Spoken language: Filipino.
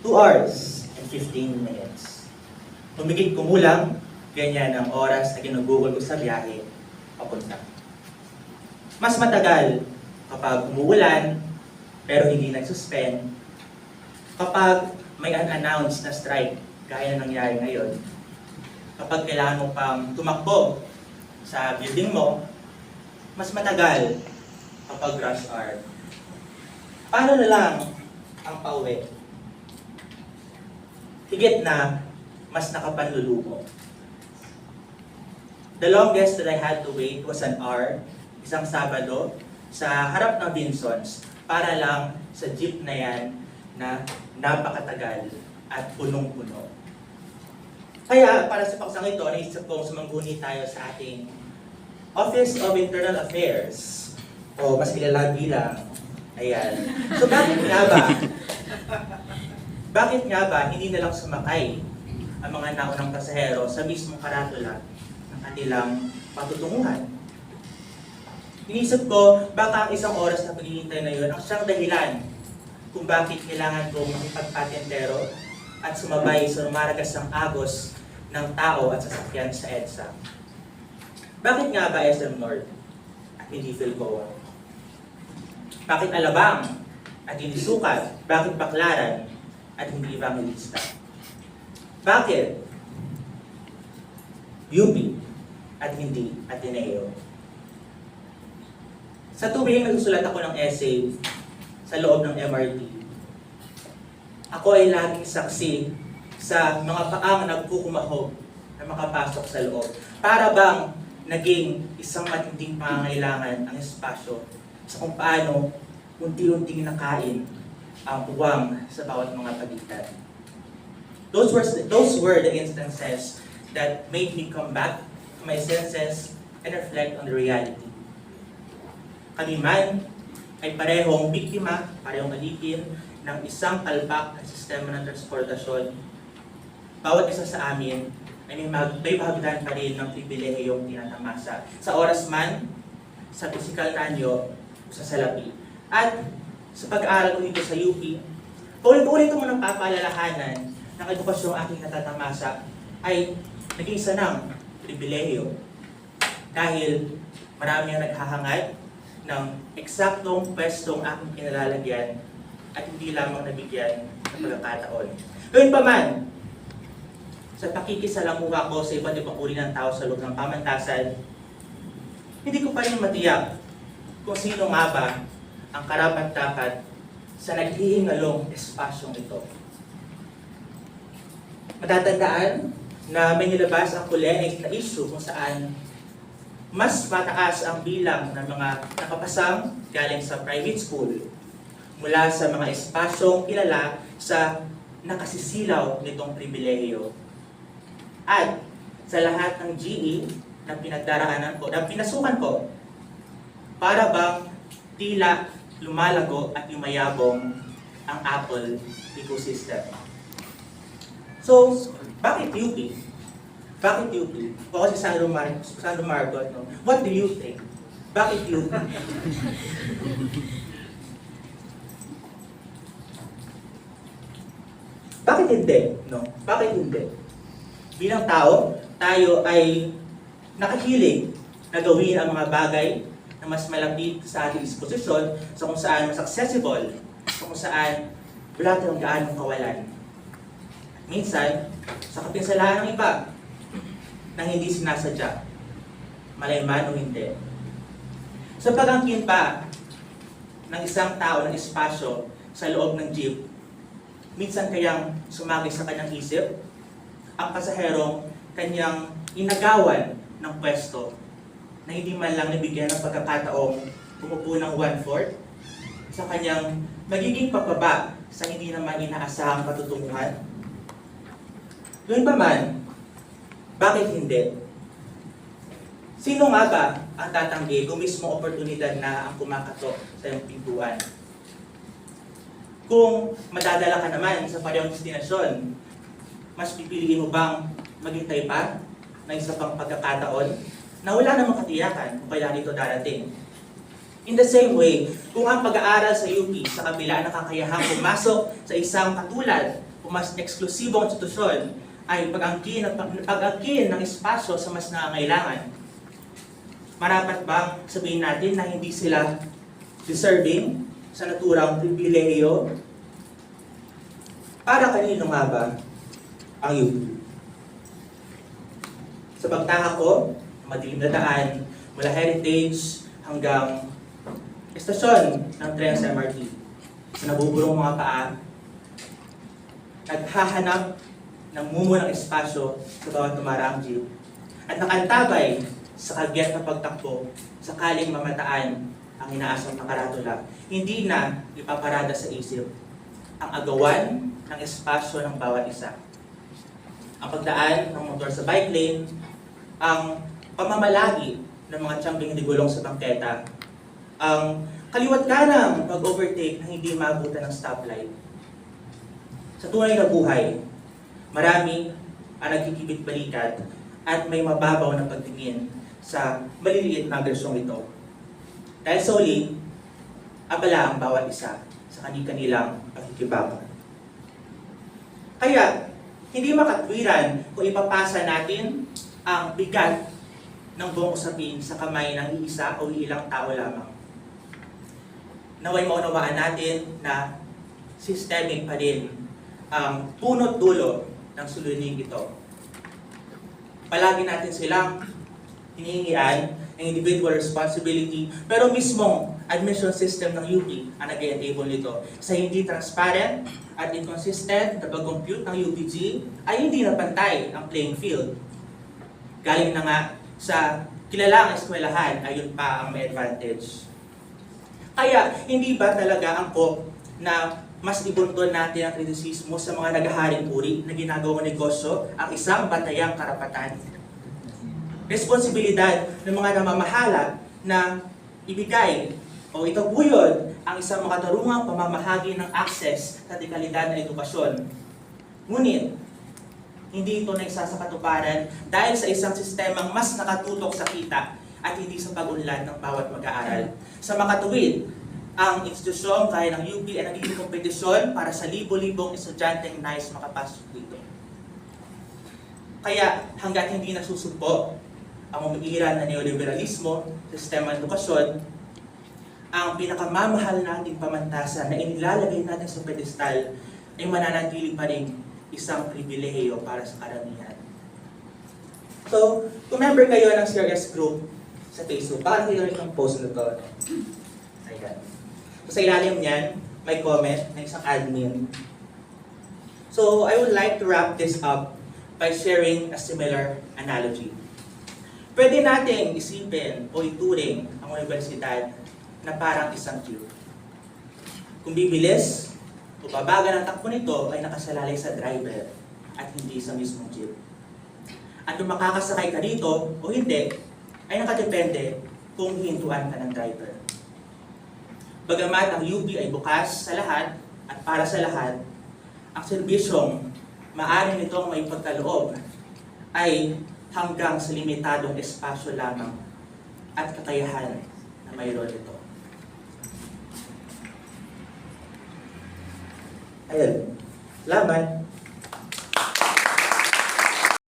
2 hours and 15 minutes. Humigit kumulang, ganyan ang oras na ginugugol ko sa biyahe papunta. Mas matagal kapag umuulan, pero hindi nagsuspend. Kapag may unannounced na strike, gaya na nangyari ngayon. Kapag kailangan mo pang tumakbo sa building mo, mas matagal kapag rush hour. Paano na lang ang pauwi? Higit na mas nakapanlulumo. The longest that I had to wait was an hour, isang Sabado, sa harap ng Vinsons para lang sa jeep na yan na napakatagal at punong-puno. Kaya para sa paksang ito, naisip kong sumangguni tayo sa ating Office of Internal Affairs o mas kilala bilang ayan. So bakit nga ba? Bakit nga ba hindi na lang sumakay ang mga naunang pasahero sa mismong karatula ng kanilang patutunguhan? Inisip ko, baka ang isang oras na paghihintay na yun ang siyang dahilan kung bakit kailangan kong makipagpatentero at sumabay sa lumaragas ng agos ng tao at sasakyan sa EDSA. Bakit nga ba SM North at hindi Philcoa? Bakit Alabang at hindi Sukat? Bakit Baklaran at hindi Evangelista? Bakit UP at hindi Ateneo? Sa tuwing nagsusulat ako ng essay sa loob ng MRT, ako ay laging saksi sa mga paang nagkukumahog na makapasok sa loob. Para bang naging isang matinding pangangailangan ang espasyo sa kung paano unti-unting nakain ang buwang sa bawat mga pagitan. Those were, those were the instances that made me come back to my senses and reflect on the reality. Kami man ay parehong biktima, parehong alipin ng isang kalpak na sistema ng transportasyon. Bawat isa sa amin ay may, mag, may bahagdan pa rin ng pribilehiyong tinatamasa. Sa oras man, sa physical na anyo, o sa salapi. At sa pag-aaral ko dito sa UP, paulit-ulit ko munang papalalahanan ng edukasyong aking natatamasa ay naging isa ng pribilehiyo. Dahil marami ang naghahangad ng eksaktong pwestong aking kinalalagyan at hindi lamang nabigyan ng pagkakataon. Gawin pa man, sa pakikisalamuha ko sa iba't ibang uri ng tao sa loob ng pamantasan, hindi ko pa rin matiyak kung sino nga ba ang karapat-dapat sa naghihingalong espasyong ito. Matatandaan na may nilabas ang kulenik na issue kung saan mas mataas ang bilang ng mga nakapasang galing sa private school mula sa mga espasyong kilala sa nakasisilaw nitong pribilehiyo. At sa lahat ng GE na pinagdaraanan ko, na pinasukan ko, para bang tila lumalago at yumayabong ang Apple ecosystem. So, bakit UP? Bakit UP? O kasi San Romar San Romargot, no? What do you think? Bakit UP? Bakit hindi? No? Bakit hindi? Bilang tao, tayo ay nakahilig na gawin ang mga bagay na mas malapit sa ating disposisyon sa kung saan mas accessible, sa kung saan wala tayong gaanong kawalan. Minsan, sa kapinsalahan ng iba, nang hindi sinasadya, malayman o hindi. Sa pagangkin pa ng isang tao ng espasyo sa loob ng jeep, minsan kayang sumagi sa kanyang isip ang pasaherong kanyang inagawan ng pwesto na hindi man lang nabigyan ng pagkakataong umupo ng one-fourth sa kanyang magiging papaba sa hindi naman inaasahang patutunguhan. Doon pa man, bakit hindi? Sino nga ba ang tatanggi kung mismo oportunidad na ang kumakatok sa iyong pintuan? Kung madadala ka naman sa parehong destinasyon, mas pipiliin mo bang maghintay pa ng isa pang pagkakataon na wala namang katiyakan kung kailan ito darating? In the same way, kung ang pag-aaral sa UP sa kabila ng kakayahang pumasok sa isang katulad o mas eksklusibong institusyon ay pag-angkin, pag-angkin ng espasyo sa mas nangangailangan. Marapat bang sabihin natin na hindi sila deserving sa naturang pribilehiyo? Para kanino nga ba ang UP? Sa pagtaka ko, madilim na daan mula heritage hanggang estasyon ng tren sa MRT. Sa nabuburong mga paa, naghahanap ng mumulang espasyo sa bawat tumaraang jeep at nakantabay sa kagyat na pagtakbo sakaling mamataan ang inaasang nakaratula. Hindi na ipaparada sa isip ang agawan ng espasyo ng bawat isa. Ang pagdaan ng motor sa bike lane, ang pamamalagi ng mga tiyambing digulong sa bangketa, ang kaliwat kanang pag-overtake na hindi maabutan ng stoplight. Sa tunay na buhay, marami ang nagkikibit balikat at may mababaw na pagtingin sa maliliit na agresyong ito. Dahil solely, abala ang bawat isa sa kani-kanilang pakikibago. Kaya, hindi makatwiran kung ipapasa natin ang bigat ng buong usapin sa kamay ng iisa o ilang tao lamang. Naway maunawaan natin na systemic pa rin ang punot dulo ng suluning ito. Palagi natin silang hinihingian ng individual responsibility, pero mismong admission system ng UP ang nag-enable nito. Sa hindi transparent at inconsistent na pag-compute ng UPG ay hindi na pantay ang playing field. Galing na nga sa kilalang eskwelahan, ayun pa ang may advantage. Kaya, hindi ba talaga angkop na mas ibunton natin ang kritisismo sa mga naghaharing puri na ginagawang negosyo ang isang batayang karapatan? Responsibilidad ng mga namamahala na ibigay o itaguyod ang isang makatarungang pamamahagi ng access sa dekalidad na edukasyon. Ngunit, hindi ito nagsasakatuparan dahil sa isang sistemang mas nakatutok sa kita at hindi sa pag-unlad ng bawat mag-aaral. Sa makatuwid, ang institusyon kaya ng UP ay nagiging kompetisyon para sa libo-libong estudyanteng nais makapasok dito. Kaya hanggat hindi nasusugpo ang umiiran na neoliberalismo sistema ng edukasyon, ang pinakamamahal nating pamantasan na inilalagay natin sa pedestal ay mananatili pa rin isang pribilehiyo para sa karamihan. So, kung member kayo ng CRS group sa Facebook, bakit kayo rin ang post na to? Ayan. So, sa ilalim niyan, may comment ng isang admin. So, I would like to wrap this up by sharing a similar analogy. Pwede nating isipin o ituring ang universidad na parang isang jeep. Kung bibilis o babaga ng takbo nito ay nakasalalay sa driver at hindi sa mismong jeep. At kung makakasakay ka dito o hindi, ay nakadepende kung hintuan ka ng driver. Bagamat ang UP ay bukas sa lahat at para sa lahat, ang serbisyong maaari nitong may pagkaloob ay hanggang sa limitadong espasyo lamang at kakayahan na mayroon ito. Ayun. Salamat.